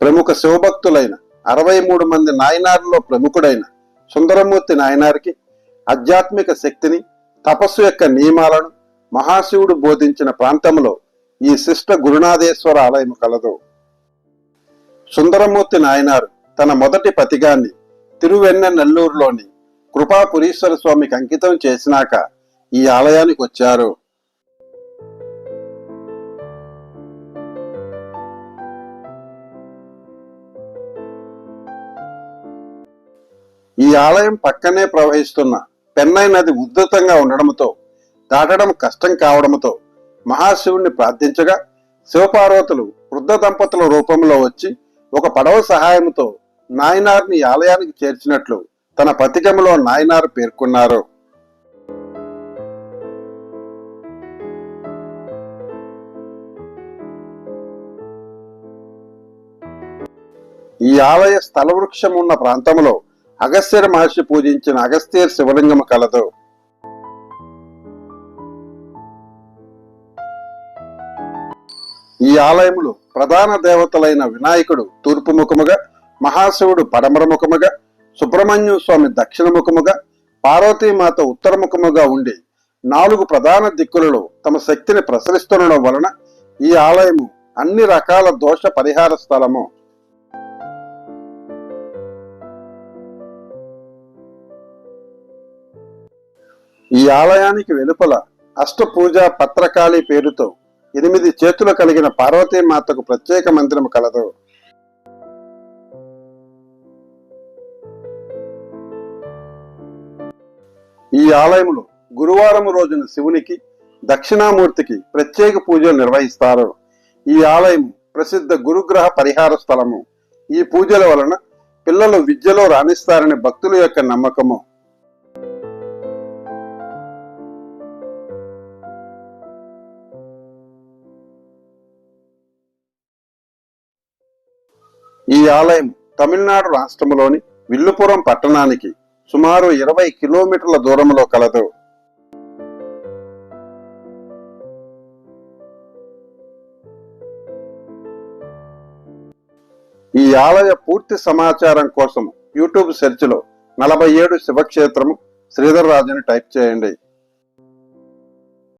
ప్రముఖ శివభక్తులైన అరవై మూడు మంది నాయనార్లో ప్రముఖుడైన సుందరమూర్తి నాయనారికి ఆధ్యాత్మిక శక్తిని తపస్సు యొక్క నియమాలను మహాశివుడు బోధించిన ప్రాంతంలో ఈ శిష్ట గురునాథేశ్వర ఆలయం కలదు. సుందరమూర్తి నాయనారు తన మొదటి పతిగాన్ని తిరువెన్న నెల్లూరులోని కృపాపురీశ్వర స్వామికి అంకితం చేసినాక ఈ ఆలయానికి వచ్చారు. ఈ ఆలయం పక్కనే ప్రవహిస్తున్న పెన్నై నది ఉద్ధృతంగా ఉండడంతో దాటడం కష్టం కావడంతో మహాశివుణ్ణి ప్రార్థించగా శివపార్వతులు వృద్ధ దంపతుల రూపంలో వచ్చి ఒక పడవ సహాయంతో నాయనార్ని ఆలయానికి చేర్చినట్లు తన పతికములో నాయనారు పేర్కొన్నారు. ఈ ఆలయ స్థలవృక్షం ఉన్న ప్రాంతంలో అగస్త్యర మహర్షి పూజించిన అగస్త్యర్ శివలింగం కలదు. ఈ ఆలయంలో ప్రధాన దేవతలైన వినాయకుడు తూర్పు ముఖముగా మహాశివుడు పడమర ముఖముగా సుబ్రహ్మణ్య స్వామి దక్షిణ ముఖముగా పార్వతీమాత ఉత్తర ముఖముగా ఉండి నాలుగు ప్రధాన దిక్కులలో తమ శక్తిని ప్రసరిస్తుండడం వలన ఈ ఆలయము అన్ని రకాల దోష పరిహార స్థలము ఈ ఆలయానికి వెలుపల అష్టపూజ పత్రకాళి పేరుతో ఎనిమిది చేతులు కలిగిన పార్వతీమాతకు ప్రత్యేక మందిరం కలదు. ఈ ఆలయంలో గురువారం రోజున శివునికి దక్షిణామూర్తికి ప్రత్యేక పూజలు నిర్వహిస్తారు. ఈ ఆలయం ప్రసిద్ధ గురుగ్రహ పరిహార స్థలము. ఈ పూజల వలన పిల్లలు విద్యలో రాణిస్తారని భక్తుల యొక్క నమ్మకము. ఈ ఆలయం తమిళనాడు రాష్ట్రంలోని విల్లుపురం పట్టణానికి సుమారు ఇరవై కిలోమీటర్ల దూరంలో కలదు. ఈ ఆలయ పూర్తి సమాచారం కోసం యూట్యూబ్ సెర్చ్లో నలభై ఏడు శివక్షేత్రము శ్రీధర్ రాజుని టైప్ చేయండి.